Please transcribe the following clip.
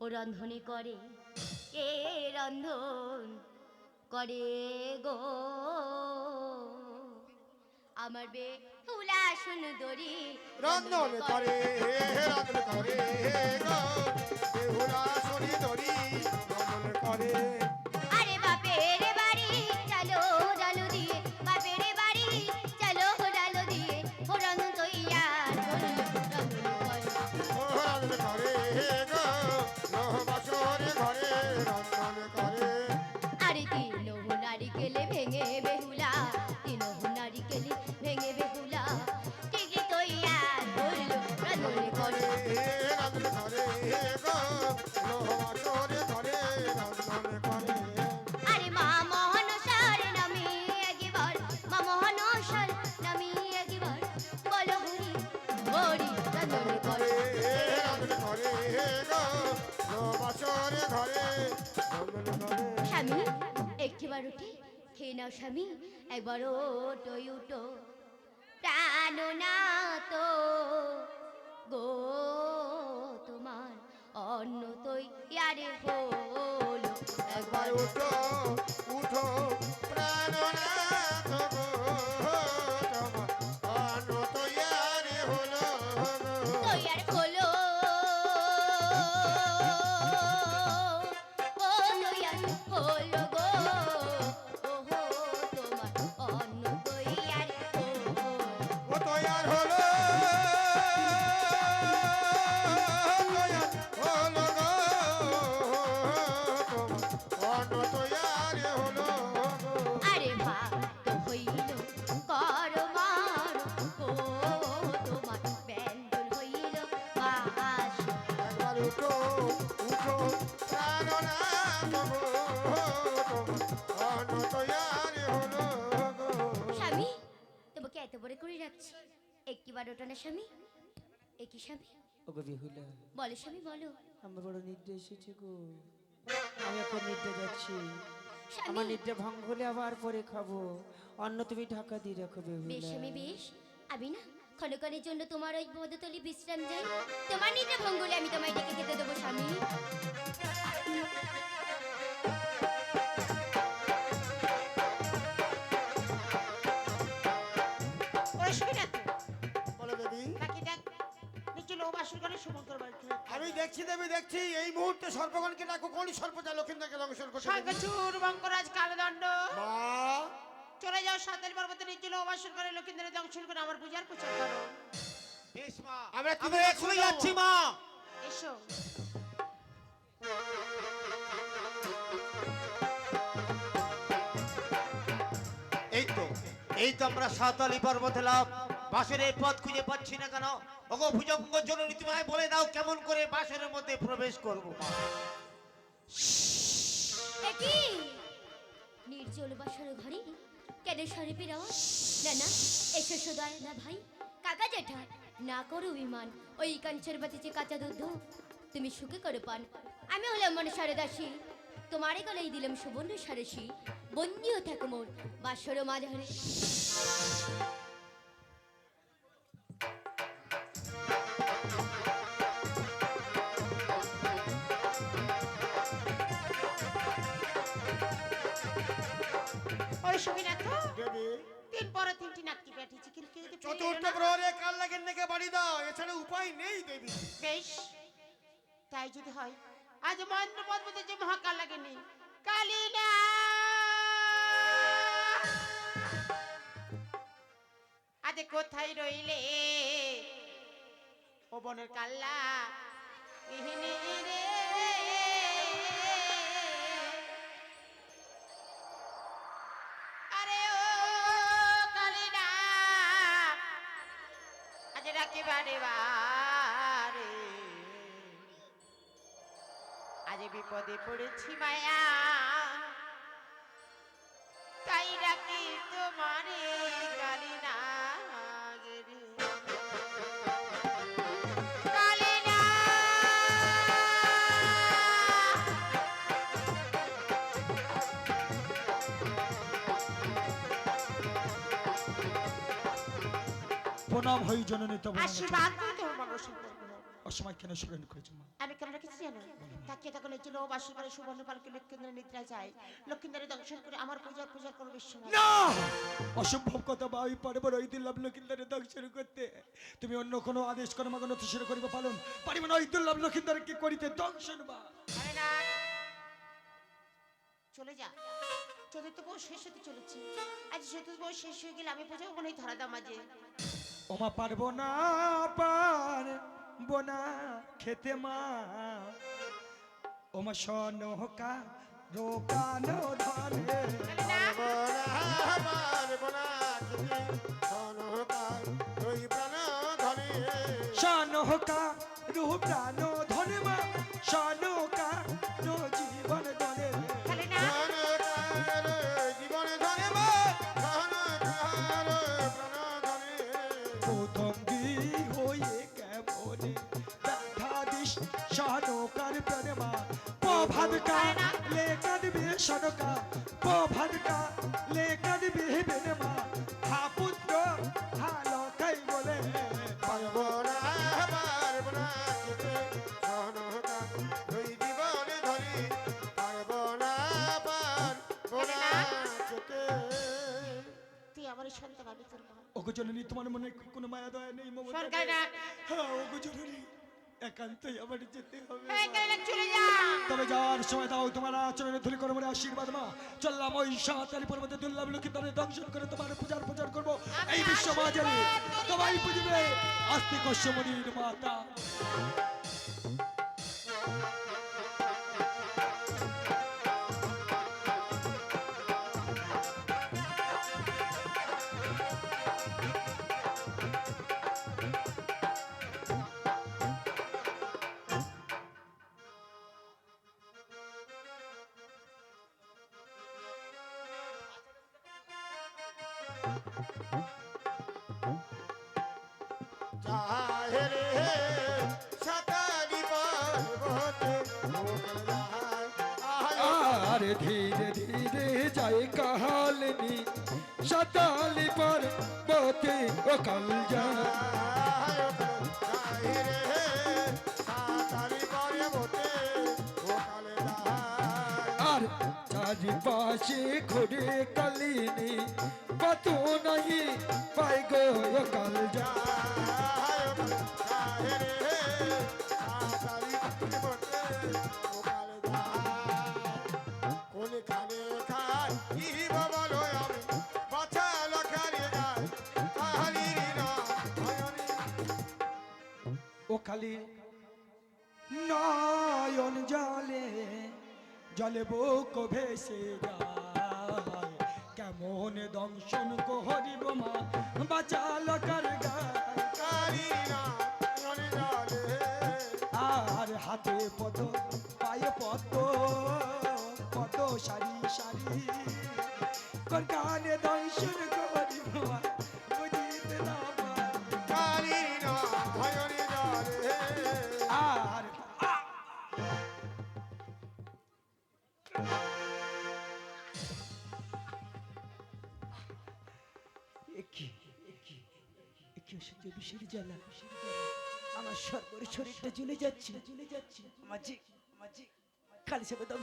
ও রন্ধনে করে। কে রন্ধন করে গো? আমার বে তুলা সুন্দরী রন্ধন করে। রন্ধন করে গো। উঠে খেয়ে নাও স্বামী, একবার টানো না তো গো তোমার অন্য তৈ ইয়ারে হলো। একবার উঠো উঠো একটিবার ওটা না স্বামী একই স্বামী? ওগো বিহুলা। বলো স্বামী বলো। আমার বড় নিদ্রা এসেছে গো। আমি এখন নিদ্রা যাচ্ছি। আমার নিদ্রা ভঙ্গ হলে আবার পরে খাব। অন্য তুমি ঢাকা দিয়ে রাখো বেশ বেহুলা স্বামী বেশ। আমি না ক্ষণকালের জন্য তোমার ওই বদতলি বিশ্রাম যাই। তোমার নিদ্রা ভঙ্গুলে আমি তোমায় ডেকে খেতে দেবো স্বামী। আমি দেখছি দেবী দেখছি। এই মুহূর্তে সর্পগণকে ডাকো কোন সর্পটা লক্ষ্মীদাকে দংশন করতে দেবী? শঙ্কচুর বঙ্করাজ কালদণ্ড। মা! চলে যাও সাতাল পর্বতে নিচে লো বাসুর করে লক্ষিন্দ্রের দংশন করে আমার পূজার প্রচার করো। আমরা কি আমরা তুমি এখনই যাচ্ছি মা। এসো। এই তো এই তো আমরা সাতালি পর্বতে লাভ। বাসরের পথ খুঁজে পাচ্ছি না কেন? ওগো ভুজঙ্গ বলে দাও কেমন করে বাসরের মধ্যে প্রবেশ করব। একই নির্জল বাসর ঘরে কেন শরীফের আওয়াজ না না, এসো সদয়, না ভাই, কাকা জেঠা, না করো বিমান ওই কাঞ্চের বাতিছে কাঁচা দুধ, তুমি সুখে করে পান। আমি হলাম মনে সারে দাসী তোমারে গলেই দিলাম সুবর্ণ সারসী, বন্দিও থাকো মোর বাসর মাঝারে। ওই শুনি না তো দেবী তিন পরে তিনটি নাকটি পেটেছি কিন্তু কেউ যদি পেয়ে চতুর্থ প্রহরে কাল লাগেন নাকি বাড়ি দাও এছাড়া উপায় নেই দেবী। বেশ তাই যদি হয় আজ মহেন্দ্র পদ্মতে যে মহাকাল লাগেনি কালী আজ কোথায় রইলে? ও বনের কাল্লা রে। রাখি বারে বারে। আজ বিপদে পড়েছি মায়া। প্রণাম হই জননী তব আশীর্বাদ করে তোমার মানুষ অসময় কেন স্মরণ করেছ মা? আমি কেন রেখেছি জানো? তাকিয়ে তখন এই ছিল বাসি করে সুবর্ণ পালকে লক্ষ্মীন্দ্রের নিদ্রা যায়। লক্ষ্মীন্দ্রের দর্শন করে আমার পূজা পূজা করবে না! অসম্ভব কথা বা আমি পারব না ওই দুর্লভ লক্ষিন্দারে দর্শন করতে। তুমি অন্য কোনো আদেশ করো মা কোনো শুরু করিবে পালন পারিবে না। ওই দুর্লভ লক্ষিন্দারকে করিতে দর্শন বা আরে না চলে যা। চতুর্থ বউ শেষ হতে চলেছে। আজ চতুর্থ বউ শেষ হয়ে গেলে আমি পুজো মনে ধরা দাম মাঝে ওমা পারব না পারব না খেতে মা। ওমা সনহকা রোকানো ধরে সনহকা রূপ্রাণ ধরে মা। সনকা হা পুত্র হালো খাই বলে। পারব তুই আমার সন্তান আমি তোর মা। ওগো জননী তোমার মনে কোনো মায়া দয়া নেই মমতা সরকার হ্যাঁ ওগো জননী। একান্তই আমার যেতে হবে এই কেন চলে যা। তবে যাওয়ার সময় দাও তোমার আচরণে ধুলি করে মনে আশীর্বাদ মা। চললাম ওই সাঁতারি পর্বতে দুর্লভ লক্ষ্মী তাদের দংশন করে তোমার পূজার প্রচার করব। এই বিশ্ব মাঝারে তোমায় পুজবে আস্তিক কশ্যমণির মাতা। আর ধীরে ধীরে যাই কাহালনি সতালি পর বতে ও কাল যা কি বলো আমি বাছা লখারে গায় কাহারি না ভয়নি ও খালি নয়ন জলে জলে বুক ভেসে যায়? কেমন দংশন করিব মা? বাঁচাল কার আর হাতে পদ, পায়ে পদ পদ সারি সারি। কানে দংশন আমার সর্বর শরীরটা জ্বলে যাচ্ছে। জ্বলে যাচ্ছে মাঝে মাঝে খালি সে